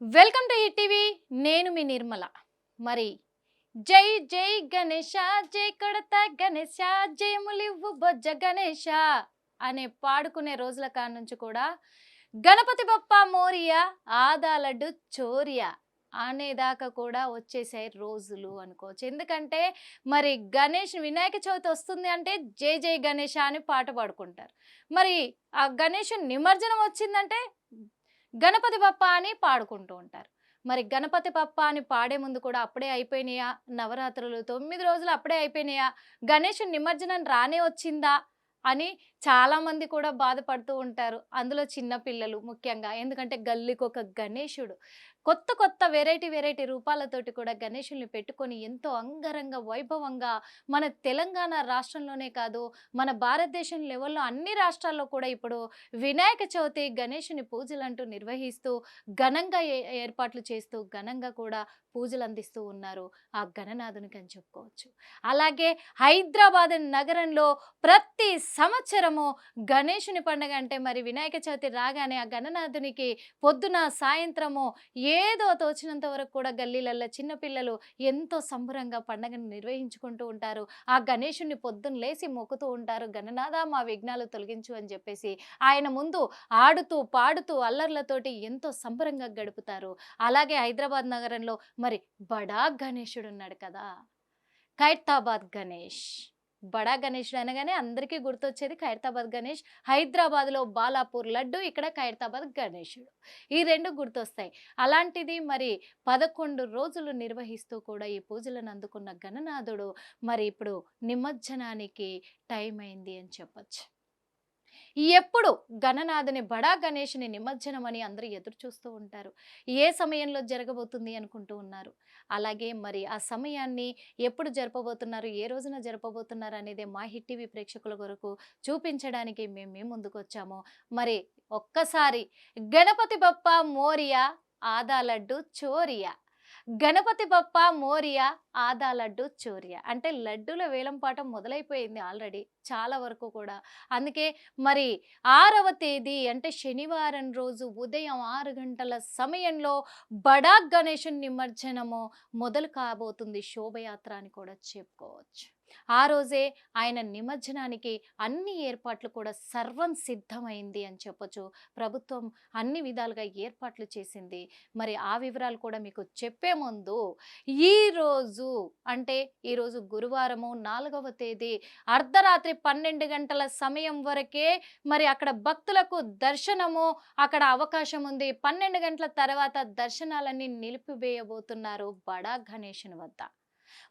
Welcome to ETV. నేను మీ నిర్మల. మరి జై జై గణేష జై కొడత గణేష జయములివ్వు బొజ్జ గణేష అనే పాడుకునే రోజుల కాడ నుంచి కూడా గణపతి బప్ప మోరియా ఆదాలడ్డు చోరియా అనేదాకా కూడా వచ్చేసాయి రోజులు అనుకోవచ్చు. ఎందుకంటే మరి గణేష్ వినాయక చవితి వస్తుంది అంటే జై జై గణేష అని పాట పాడుకుంటారు. మరి ఆ గణేష్ నిమజ్జనం వచ్చిందంటే గణపతి బప్ప అని పాడుకుంటూ ఉంటారు. మరి గణపతి బప్ప అని పాడే ముందు కూడా అప్పుడే అయిపోయినాయా? నవరాత్రులు తొమ్మిది రోజులు అప్పుడే అయిపోయినాయా? గణేష్ నిమజ్జనం రానే వచ్చిందా? అని చాలామంది కూడా బాధపడుతూ ఉంటారు. అందులో చిన్న పిల్లలు ముఖ్యంగా. ఎందుకంటే గల్లీకి ఒక గణేశుడు కొత్త కొత్త వెరైటీ వెరైటీ రూపాలతోటి కూడా గణేషుల్ని పెట్టుకొని ఎంతో అంగరంగ వైభవంగా మన తెలంగాణ రాష్ట్రంలోనే కాదు మన భారతదేశం లెవెల్లో అన్ని రాష్ట్రాల్లో కూడా ఇప్పుడు వినాయక చవితి గణేషుని పూజలు అంటూ నిర్వహిస్తూ ఘనంగా ఏ- ఏర్పాట్లు చేస్తూ ఘనంగా కూడా పూజలు అందిస్తూ ఉన్నారు. ఆ గణనాథునికి అని చెప్పుకోవచ్చు. అలాగే హైదరాబాద్ నగరంలో ప్రతి సంవత్సరము గణేషుని పండుగ అంటే మరి వినాయక చవితి రాగానే ఆ గణనాథునికి పొద్దున సాయంత్రము ఏ ఏదో తోచినంత వరకు కూడా గల్లీలల్లో చిన్నపిల్లలు ఎంతో సంబరంగా పండగను నిర్వహించుకుంటూ ఉంటారు. ఆ గణేషుని పొద్దున్న లేసి మొక్కుతూ ఉంటారు. గణనాథ మా విఘ్నాలు తొలగించు అని చెప్పేసి ఆయన ముందు ఆడుతూ పాడుతూ అల్లర్లతోటి ఎంతో సంబరంగా గడుపుతారు. అలాగే హైదరాబాద్ నగరంలో మరి బడా గణేషుడు ఉన్నాడు కదా! ఖైరతాబాద్ గణేష్. బడా గణేష్ అనగానే అందరికీ గుర్తొచ్చేది ఖైరతాబాద్ గణేష్. హైదరాబాద్లో బాలాపూర్ లడ్డు ఇక్కడ ఖైరతాబాద్ గణేషుడు. ఈ రెండు గుర్తొస్తాయి. అలాంటిది మరి పదకొండు రోజులు నిర్వహిస్తూ కూడా ఈ పూజలను అందుకున్న గణనాథుడు మరి ఇప్పుడు నిమజ్జనానికి టైం అయింది అని చెప్పొచ్చు. ఎప్పుడు గణనాథుని బడా గణేష్ని నిమజ్జనం అని అందరూ ఎదురు చూస్తూ ఉంటారు. ఏ సమయంలో జరగబోతుంది అనుకుంటూ ఉన్నారు? అలాగే మరి ఆ సమయాన్ని ఎప్పుడు జరపబోతున్నారు? ఏ రోజున జరపబోతున్నారు అనేది మా హిట్ టీవీ ప్రేక్షకుల కొరకు చూపించడానికి మేము మేము ముందుకు వచ్చాము. మరి ఒక్కసారి గణపతి బప్ప మోరియా ఆదా లడ్డు చోరియా గణపతి బప్ప మోరియా ఆదా లడ్డు చూర్య. అంటే లడ్డుల వేలంపాట మొదలైపోయింది ఆల్రెడీ చాలా వరకు కూడా. అందుకే మరి ఆరవ తేదీ అంటే శనివారం రోజు ఉదయం ఆరు గంటల సమయంలో బడా గణేశుని నిమజ్జనము మొదలు కాబోతుంది శోభయాత్ర అని కూడా చెప్పుకోవచ్చు. ఆ రోజే ఆయన నిమజ్జనానికి అన్ని ఏర్పాట్లు కూడా సర్వం సిద్ధమైంది అని చెప్పొచ్చు. ప్రభుత్వం అన్ని విధాలుగా ఏర్పాట్లు చేసింది. మరి ఆ వివరాలు కూడా మీకు చెప్పే ముందు ఈరోజు అంటే ఈరోజు గురువారము నాలుగవ తేదీ అర్ధరాత్రి పన్నెండు గంటల సమయం వరకే మరి అక్కడ భక్తులకు దర్శనము అక్కడ అవకాశం ఉంది. పన్నెండు గంటల తర్వాత దర్శనాలన్నీ నిలిపివేయబోతున్నారు బడా గణేషన్ వద్ద.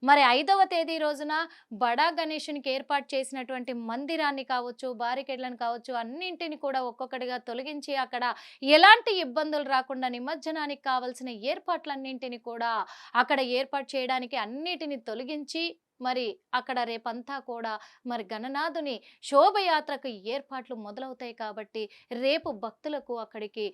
మరి ఐదవ తేదీ రోజున బడా గణేషునికి ఏర్పాటు చేసినటువంటి మందిరాన్ని కావచ్చు బారికేడ్లను కావచ్చు అన్నింటిని కూడా ఒక్కొక్కటిగా తొలగించి అక్కడ ఎలాంటి ఇబ్బందులు రాకుండా నిమజ్జనానికి కావలసిన ఏర్పాట్లన్నింటినీ కూడా అక్కడ ఏర్పాటు చేయడానికి అన్నిటిని తొలగించి మరి అక్కడ రేపంతా కూడా మరి గణనాథుని శోభయాత్రకు ఏర్పాట్లు మొదలవుతాయి కాబట్టి రేపు భక్తులకు అక్కడికి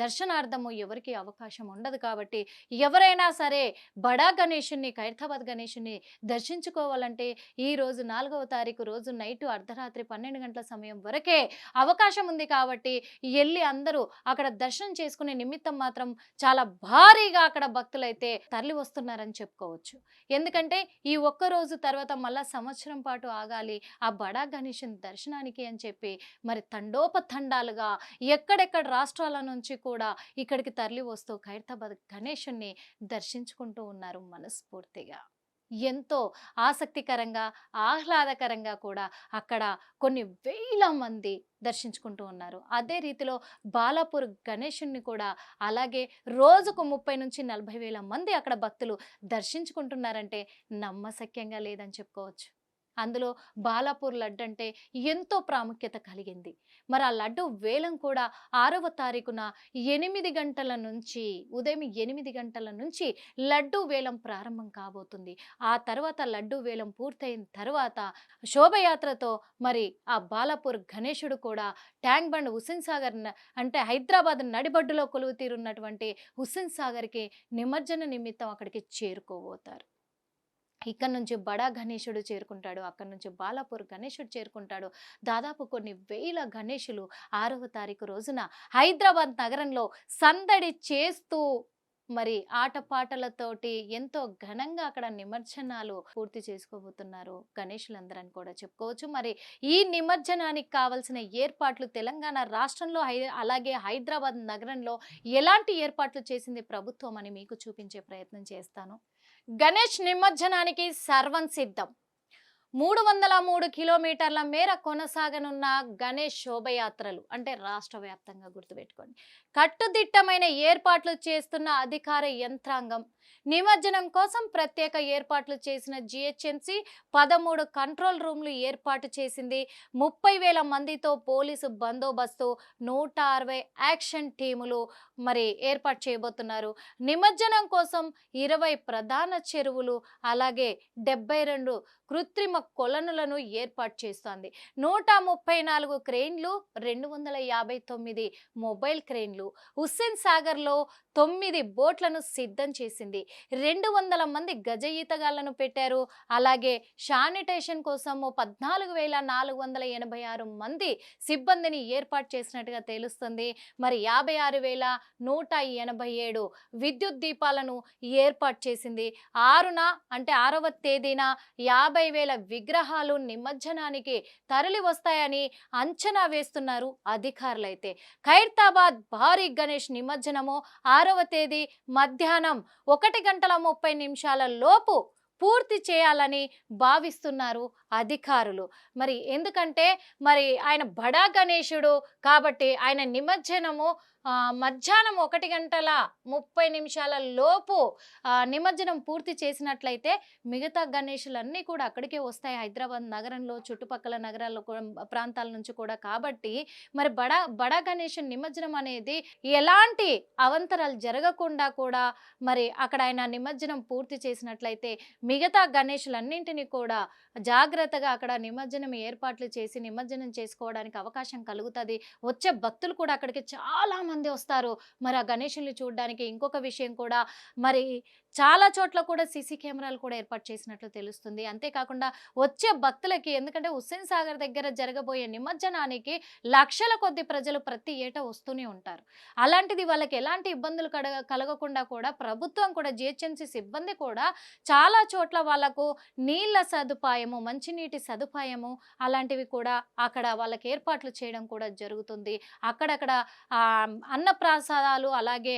దర్శనార్థము ఎవరికి అవకాశం ఉండదు కాబట్టి ఎవరైనా సరే బడా గణేషుని ఖైరతాబాద్ గణేషుని దర్శించుకోవాలంటే ఈ రోజు నాలుగవ తారీఖు రోజు నైట్ అర్ధరాత్రి పన్నెండు గంటల సమయం వరకే అవకాశం ఉంది కాబట్టి వెళ్ళి అందరూ అక్కడ దర్శనం చేసుకునే నిమిత్తం మాత్రం చాలా భారీగా అక్కడ భక్తులైతే తరలి వస్తున్నారని చెప్పుకోవచ్చు. ఎందుకంటే ఈ ఒక్క రోజు తర్వాత మళ్ళా సంవత్సరం పాటు ఆగాలి ఆ బడా గణేషన్ దర్శనానికి అని చెప్పి మరి తండోపతండాలుగా ఎక్కడెక్కడ రాష్ట్రాల నుంచి కూడా ఇక్కడికి తరలి వస్తూ ఖైరతాబాద్ గణేషుని దర్శించుకుంటూ ఉన్నారు మనస్ఫూర్తిగా. ఎంతో ఆసక్తికరంగా ఆహ్లాదకరంగా కూడా అక్కడ కొన్ని వేల మంది దర్శించుకుంటూ ఉన్నారు. అదే రీతిలో బాలాపూర్ గణేషుణ్ణి కూడా అలాగే రోజుకు ముప్పై నుంచి నలభై వేల మంది అక్కడ భక్తులు దర్శించుకుంటున్నారంటే నమ్మశక్యంగా లేదని చెప్పుకోవచ్చు. అందులో బాలాపూర్ లడ్డు అంటే ఎంతో ప్రాముఖ్యత కలిగింది. మరి ఆ లడ్డు వేలం కూడా ఆరవ తారీఖున ఎనిమిది గంటల నుంచి ఉదయం ఎనిమిది గంటల నుంచి లడ్డు వేలం ప్రారంభం కాబోతుంది. ఆ తర్వాత లడ్డు వేలం పూర్తయిన తర్వాత శోభయాత్రతో మరి ఆ బాలాపూర్ గణేశుడు కూడా ట్యాంక్ బండ్ హుస్సేన్ సాగర్ అంటే హైదరాబాద్ నడిబడ్డులో కొలువు తీరున్నటువంటి హుస్సేన్ సాగర్కి నిమజ్జన నిమిత్తం అక్కడికి చేరుకోబోతారు. ఇక్కడ నుంచి బడా గణేశుడు చేరుకుంటాడు అక్కడ నుంచి బాలాపూర్ గణేశుడు చేరుకుంటాడు. దాదాపు కొన్ని వేల గణేషులు ఆరవ తారీఖు రోజున హైదరాబాద్ నగరంలో సందడి చేస్తూ మరి ఆటపాటలతోటి ఎంతో ఘనంగా అక్కడ నిమజ్జనాలు పూర్తి చేసుకోబోతున్నారు గణేషులందరని కూడా చెప్పుకోవచ్చు. మరి ఈ నిమజ్జనానికి కావలసిన ఏర్పాట్లు తెలంగాణ రాష్ట్రంలో హై అలాగే హైదరాబాద్ నగరంలో ఎలాంటి ఏర్పాట్లు చేసింది ప్రభుత్వం అని మీకు చూపించే ప్రయత్నం చేస్తాను. గణేష్ నిమజ్జనానికి సర్వం సిద్ధం. మూడు వందల మూడు కిలోమీటర్ల మేర కొనసాగనున్న గణేష్ శోభయాత్రలు అంటే రాష్ట్ర వ్యాప్తంగా గుర్తుపెట్టుకోండి. కట్టుదిట్టమైన ఏర్పాట్లు చేస్తున్న అధికార యంత్రాంగం నిమజ్జనం కోసం ప్రత్యేక ఏర్పాట్లు చేసిన జిహెచ్ఎంసి పదమూడు కంట్రోల్ రూమ్లు ఏర్పాటు చేసింది. ముప్పై వేల మందితో పోలీసు బందోబస్తు నూట అరవై యాక్షన్ టీములు మరి ఏర్పాటు చేయబోతున్నారు. నిమజ్జనం కోసం ఇరవై ప్రధాన చెరువులు అలాగే డెబ్బై రెండు కృత్రిమ కొలనులను ఏర్పాటు చేస్తోంది. నూట ముప్పై నాలుగు క్రెయిన్లు రెండు వందల యాభై తొమ్మిది మొబైల్ క్రెయిన్లు హుస్సేన్ సాగర్లో తొమ్మిది బోట్లను సిద్ధం చేసింది. రెండు వందల మంది గజ ఈతగాళ్ళను పెట్టారు. అలాగే శానిటేషన్ కోసము పద్నాలుగు వేల నాలుగు వందల ఎనభై ఆరు మంది సిబ్బందిని ఏర్పాటు చేసినట్టుగా తెలుస్తుంది. మరి యాభై ఆరు వేల నూట ఎనభై ఏడు విద్యుత్ దీపాలను ఏర్పాటు చేసింది. ఆరున అంటే ఆరవ తేదీన యాభై వేల విగ్రహాలు నిమజ్జనానికి తరలి వస్తాయని అంచనా వేస్తున్నారు అధికారులైతే. ఖైరతాబాద్ భారీ గణేష్ నిమజ్జనము ఆరవ తేదీ మధ్యాహ్నం ఒకటి గంటల ముప్పై నిమిషాల లోపు పూర్తి చేయాలని భావిస్తున్నారు అధికారులు. మరి ఎందుకంటే మరి ఆయన బడా గణేశుడు కాబట్టి ఆయన నిమజ్జనము మధ్యాహ్నం ఒకటి గంటల ముప్పై నిమిషాల లోపు నిమజ్జనం పూర్తి చేసినట్లయితే మిగతా గణేషులన్నీ కూడా అక్కడికే వస్తాయి. హైదరాబాద్ నగరంలో చుట్టుపక్కల నగరాల్లో ప్రాంతాల నుంచి కూడా. కాబట్టి మరి బడా బడా గణేష్ నిమజ్జనం అనేది ఎలాంటి అవంతరాలు జరగకుండా కూడా మరి అక్కడ ఆయన నిమజ్జనం పూర్తి చేసినట్లయితే మిగతా గణేషులన్నింటినీ కూడా జాగ్రత్తగా అక్కడ నిమజ్జనం ఏర్పాట్లు చేసి నిమజ్జనం చేసుకోవడానికి అవకాశం కలుగుతుంది. వచ్చే భక్తులు కూడా అక్కడికి చాలా మంది వస్తారు. మరి ఆ గణేషుల్ని చూడడానికి ఇంకొక విషయం కూడా మరి చాలా చోట్ల కూడా సీసీ కెమెరాలు కూడా ఏర్పాటు చేసినట్లు తెలుస్తుంది. అంతేకాకుండా వచ్చే భక్తులకి ఎందుకంటే హుస్సేన్ సాగర్ దగ్గర జరగబోయే నిమజ్జనానికి లక్షల కొద్ది ప్రజలు ప్రతి ఏటా వస్తూనే ఉంటారు. అలాంటిది వాళ్ళకి ఎలాంటి ఇబ్బందులు కలగకుండా కూడా ప్రభుత్వం కూడా జిహెచ్ఎంసీ సిబ్బంది కూడా చాలా చోట్ల వాళ్ళకు నీళ్ళ సదుపాయము మంచినీటి సదుపాయము అలాంటివి కూడా అక్కడ వాళ్ళకి ఏర్పాట్లు చేయడం కూడా జరుగుతుంది. అక్కడక్కడ ఆ, అన్నప్రసాదాలు అలాగే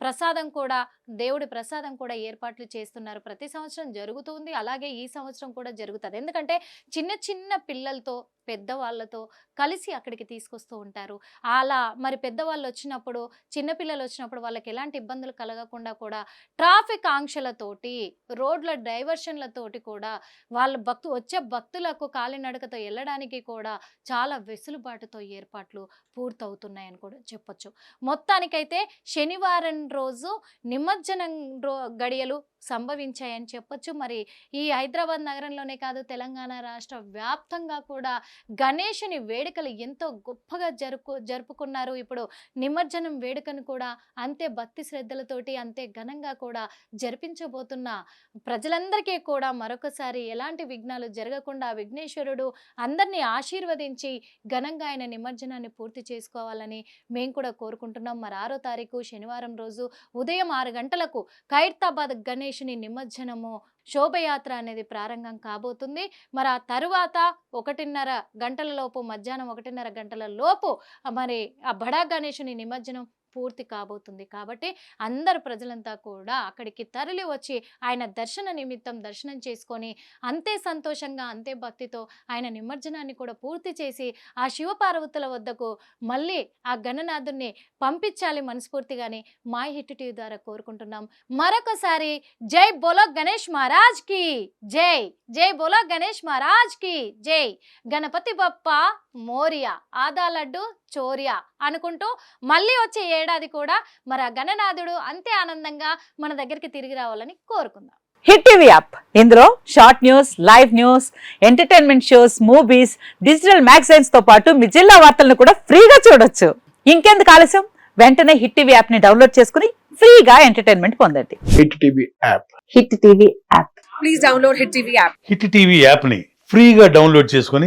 ప్రసాదం కూడా దేవుడి ప్రసాదం ప్రసాదం కూడా ఏర్పాట్లు చేస్తున్నారు. ప్రతి సంవత్సరం జరుగుతుంది అలాగే ఈ సంవత్సరం కూడా జరుగుతుంది. ఎందుకంటే చిన్న చిన్న పిల్లలతో పెద్దవాళ్ళతో కలిసి అక్కడికి తీసుకొస్తూ ఉంటారు. అలా మరి పెద్దవాళ్ళు వచ్చినప్పుడు చిన్నపిల్లలు వచ్చినప్పుడు వాళ్ళకి ఎలాంటి ఇబ్బందులు కలగకుండా కూడా ట్రాఫిక్ ఆంక్షలతోటి రోడ్ల డైవర్షన్లతోటి కూడా వాళ్ళ భక్తు వచ్చే భక్తులకు కాలినడకతో వెళ్ళడానికి కూడా చాలా వెసులుబాటుతో ఏర్పాట్లు పూర్తవుతున్నాయని కూడా చెప్పొచ్చు. మొత్తానికైతే శనివారం రోజు నిమజ్జనం రో గడియలు సంభవించాయని చెప్పొచ్చు. మరి ఈ హైదరాబాద్ నగరంలోనే కాదు తెలంగాణ రాష్ట్ర వ్యాప్తంగా కూడా గణేషుని వేడుకలు ఎంతో గొప్పగా జరుపు జరుపుకున్నారు. ఇప్పుడు నిమజ్జనం వేడుకను కూడా అంతే భక్తి శ్రద్ధలతోటి అంతే ఘనంగా కూడా జరిపించబోతున్న ప్రజలందరికీ కూడా మరొకసారి ఎలాంటి విఘ్నాలు జరగకుండా విఘ్నేశ్వరుడు అందరినీ ఆశీర్వదించి ఘనంగా ఆయన నిమజ్జనాన్ని పూర్తి చేసుకోవాలని మేము కూడా కోరుకుంటున్నాం. మరి ఆరో తారీఖు శనివారం రోజు ఉదయం ఆరు గంటలకు ఖైరతాబాద్ గణేష్ గణేషుని నిమజ్జనము శోభయాత్ర అనేది ప్రారంభం కాబోతుంది. మరి ఆ తరువాత ఒకటిన్నర గంటల లోపు మధ్యాహ్నం ఒకటిన్నర గంటల లోపు మరి ఆ బడా గణేషుని నిమజ్జనం పూర్తి కాబోతుంది. కాబట్టి అందరు ప్రజలంతా కూడా అక్కడికి తరలి వచ్చి ఆయన దర్శన నిమిత్తం దర్శనం చేసుకొని అంతే సంతోషంగా అంతే భక్తితో ఆయన నిమజ్జనాన్ని కూడా పూర్తి చేసి ఆ శివపార్వతుల వద్దకు మళ్ళీ ఆ గణనాథుణ్ణి పంపించాలి మనస్ఫూర్తిగాని మా హిట్ టీవీ ద్వారా కోరుకుంటున్నాం. మరొకసారి జై బోలో గణేష్ మహారాజ్కి జై జై బోలో గణేష్ మహారాజ్కి జై. గణపతి బప్ప మోరియా ఆదా లడ్డు చోరియా అనుకుంటూ మళ్ళీ వచ్చే ఏడాది కూడా మరి ఆ గణనాథుడు అంతే ఆనందంగా మన దగ్గరికి తిరిగి రావాలని కోరుకుందాం. Hit TV app. ఇందులో short news live news entertainment shows movies digital మ్యాగజైన్స్తో పాటు మీ జిల్లా వార్తలను కూడా ఫ్రీగా చూడొచ్చు. ఇంకెందుకు ఆలస్యం? వెంటనే హిట్ టీవీ యాప్ని డౌన్లోడ్ చేసుకుని ఫ్రీగా ఎంటర్టైన్మెంట్ పొందండి. Hit TV app. Hit TV app. Please download Hit TV app. Hit TV యాప్ని ఫ్రీగా డౌన్లోడ్ చేసుకొని